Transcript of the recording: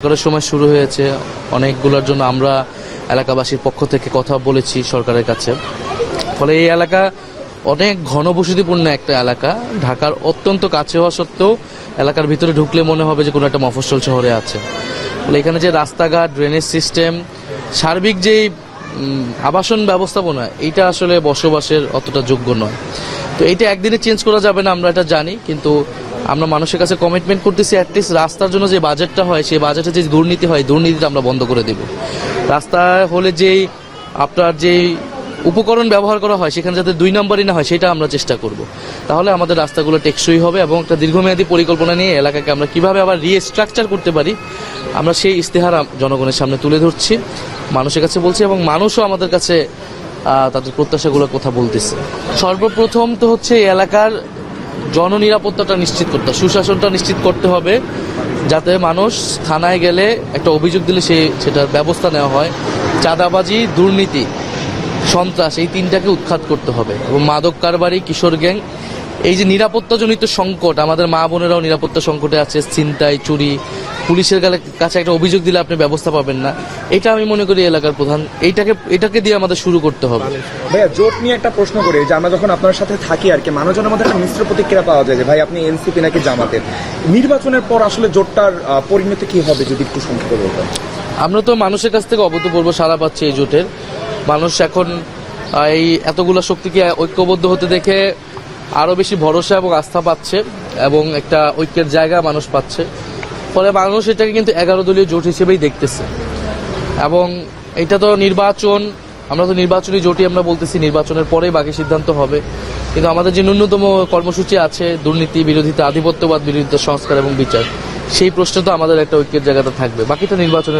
সরকারের সময় শুরু হয়েছে। অনেকগুলোর জন্য আমরা এলাকাবাসীর পক্ষ থেকে কথা বলেছি সরকারের কাছে। ফলে এই এলাকা অনেক ঘনবসতিপূর্ণ একটা এলাকা। ঢাকার অত্যন্ত কাছে হওয়া সত্ত্বেও এলাকার ভিতরে ঢুকলে মনে হবে যে কোনো একটা মফস্বল শহরে আছে। ফলে এখানে যে রাস্তাঘাট ড্রেনেজ সিস্টেম সার্বিক যেই আবাসন ব্যবস্থাপনা, এইটা আসলে বসবাসের অতটা যোগ্য নয়। তো এইটা একদিনে চেঞ্জ করা যাবে না, আমরা এটা জানি। কিন্তু আমরা মানুষের কাছে কমিটমেন্ট করতেছি অ্যাটলিস্ট রাস্তার জন্য যে বাজেটটা হয়, সেই বাজেটে যে দুর্নীতি হয়, দুর্নীতিটা আমরা বন্ধ করে দেব। রাস্তা হলে যেই আপনার যেই উপকরণ ব্যবহার করা হয়, সেখানে যাতে দুই নম্বরই না হয়, সেটা আমরা চেষ্টা করব। তাহলে আমাদের রাস্তাগুলো টেকসই হবে এবং একটা দীর্ঘমেয়াদী পরিকল্পনা নিয়ে এলাকাকে আমরা কীভাবে আবার রিস্ট্রাকচার করতে পারি, আমরা সেই ইস্তেহার আম- জনগণের সামনে তুলে ধরছি, মানুষের কাছে বলছি এবং মানুষও আমাদের কাছে তাদের প্রত্যাশাগুলোর কথা বলতেছে। সর্বপ্রথম তো হচ্ছে এলাকার জননিরাপত্তাটা নিশ্চিত করতে সুশাসনটা নিশ্চিত করতে হবে, যাতে মানুষ থানায় গেলে একটা অভিযোগ দিলে সে সেটার ব্যবস্থা নেওয়া হয়। চাঁদাবাজি, দুর্নীতি, সন্ত্রাস, এই তিনটাকে উৎখাত করতে হবে। এবং মাদক কারবারি, কিশোর গ্যাং, এই যে নিরাপত্তাজনিত সংকট, আমাদের মা বোনেরাও নিরাপত্তা সংকটে আছে, ছিনতাই, চুরি পুলিশের কাছে একটা অভিযোগ দিলে আপনি ব্যবস্থা পাবেন না। এটা আমি মনে করি এলাকার প্রধান। এইটাকে এটাকে দিয়ে আমাদের শুরু করতে হবে। ভাইয়া জোট নিয়ে একটা প্রশ্ন করি যে আমরা যখন আপনার সাথে থাকি আর কি মানুষজনের মধ্যে একটা মিশ্র প্রতিক্রিয়া পাওয়া যায় যে ভাই আপনি এনসিপি নাকি জামাতের? নির্বাচনের পর আসলে জোটটার পরিণতি কি হবে যদি একটু সংক্ষেপে বলতেন? আমরা তো মানুষের কাছ থেকে অভূতপূর্ব সারা পাচ্ছি এই জোটের। মানুষ এখন এই এতগুলো শক্তিকে ঐক্যবদ্ধ হতে দেখে আরও বেশি ভরসা এবং আস্থা পাচ্ছে এবং একটা ঐক্যের জায়গা মানুষ পাচ্ছে। ফলে মানুষ এটাকে কিন্তু এগারো দলীয় জোট হিসেবেই দেখতেছে। এবং এটা তো নির্বাচন, আমরা তো নির্বাচনী জোটই আমরা বলতেছি, নির্বাচনের পরেই বাকি সিদ্ধান্ত হবে। কিন্তু আমাদের যে ন্যূনতম কর্মসূচি আছে, দুর্নীতি, বিরোধিতা, আধিপত্যবাদ, বিরোধিতা, সংস্কার এবং বিচার, সেই প্রশ্ন তো আমাদের একটা ঐক্যের জায়গাটা থাকবে। বাকিটা নির্বাচনের